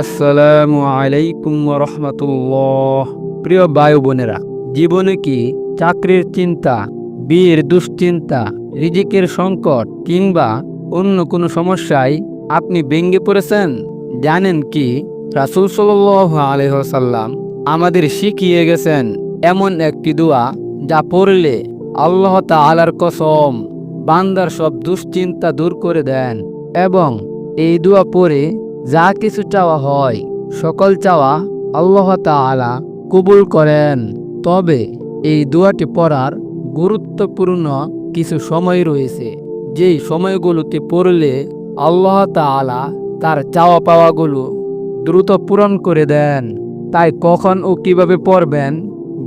আসসালামু আলাইকুম রহমতুল্লাহ। প্রিয় বায়ু বোনেরা, জীবনে কি চাকরির চিন্তা, বিয়ের দুশ্চিন্তা, রিজিকের সংকট কিংবা অন্য কোনো সমস্যায় আপনি ভেঙে পড়েছেন? জানেন কি, রাসুল সাল্লাহ আলহ্লাম আমাদের শিখিয়ে গেছেন এমন একটি দোয়া যা পড়লে আল্লাহ তালার কসম বান্দার সব দুশ্চিন্তা দূর করে দেন এবং এই দোয়া পরে যা কিছু চাওয়া হয়, সকল চাওয়া আল্লাহ তাআলা কবুল করেন। তবে এই দোয়াটি পড়ার গুরুত্বপূর্ণ কিছু সময় রয়েছে। যেই সময়গুলোতে পড়লে আল্লাহ তাআলা তার চাওয়া পাওয়াগুলো দ্রুত পূরণ করে দেন। তাই কখন ও কীভাবে পড়বেন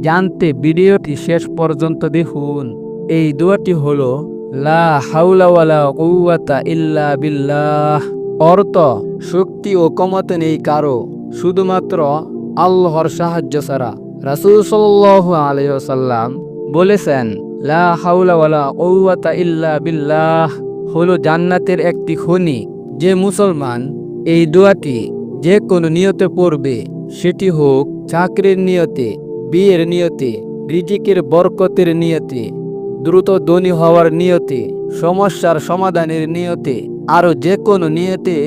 জানতে ভিডিওটি শেষ পর্যন্ত দেখুন। এই দোয়াটি হলো, লা হাউলা ওয়ালা ইল্লা বিল্লাহ। অর্থ, শক্তি ও ক্ষমতা নেই কারও, শুধুমাত্র আল্লাহর সাহায্য ছাড়া। রাসূল সাল্লাল্লাহু আলাইহি ওয়াসাল্লাম বলেছেন, লা বিল্লাহ হলো জান্নাতের একটি খনি, যে মুসলমান এই দোয়াটি যে কোনো নিয়তে পড়বে। সেটি হোক চাকরির নিয়তে, বিয়ের নিয়তে, রিজিকের বরকতের নিয়তে, দ্রুত ধনী হওয়ার নিয়তে, সমস্যার সমাধানের নিয়তে আরও যে কোনো নিয়তে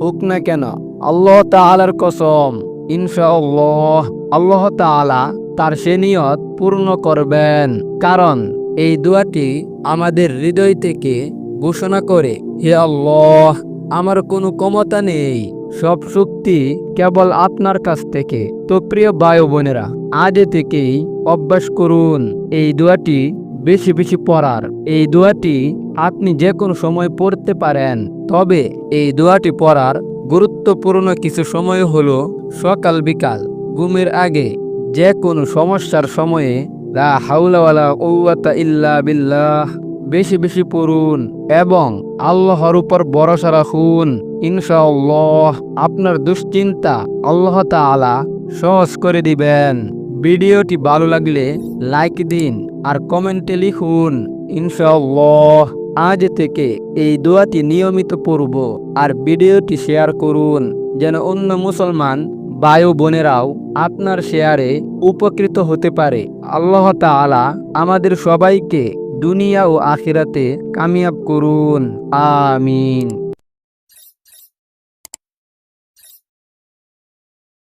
হোক না কেন, আল্লাহ তাআলার কসম, ইনশাআল্লাহ আল্লাহ তাআলা তার সে নিয়ত পূর্ণ করবেন। কারণ এই দোয়াটি আমাদের হৃদয় থেকে ঘোষণা করে, হে আল্লাহ, আমার কোনো ক্ষমতা নেই, সব শক্তি কেবল আপনার কাছ থেকে। তো প্রিয় বায়ু বোনেরা, আজ থেকেই অভ্যাস করুন, এই দোয়াটি বেশি বেশি পড়ার। এই দোয়াটি আপনি যে কোনো সময় পড়তে পারেন। তবে এই দোয়াটি পড়ার গুরুত্বপূর্ণ কিছু সময় হলো সকাল বিকাল, ঘুমের আগে। যে কোনো সমস্যার সময়ে, লা হাউলাওয়ালা কৌয়াতা ইল্লা বিল্লাহ, বেশি বেশি পড়ুন এবং আল্লাহর উপর ভরসা রাখুন। ইনশাআল্লাহ আপনার দুশ্চিন্তা আল্লাহ তাআলা সহজ করে দিবেন। ভিডিওটি ভালো লাগলে লাইক দিন আর কমেন্টে লিখুন, ইনশাআল্লাহ। আজ থেকে এই দোয়াটি নিয়মিত পড়ব আর ভিডিওটি শেয়ার করুন, যেন অন্য মুসলমান বায়ু বোনেরাও আপনার শেয়ারে উপকৃত হতে পারে। আল্লাহ তাআলা আমাদের সবাইকে দুনিয়া ও আখিরাতে কামিয়াব করুন, আমিন।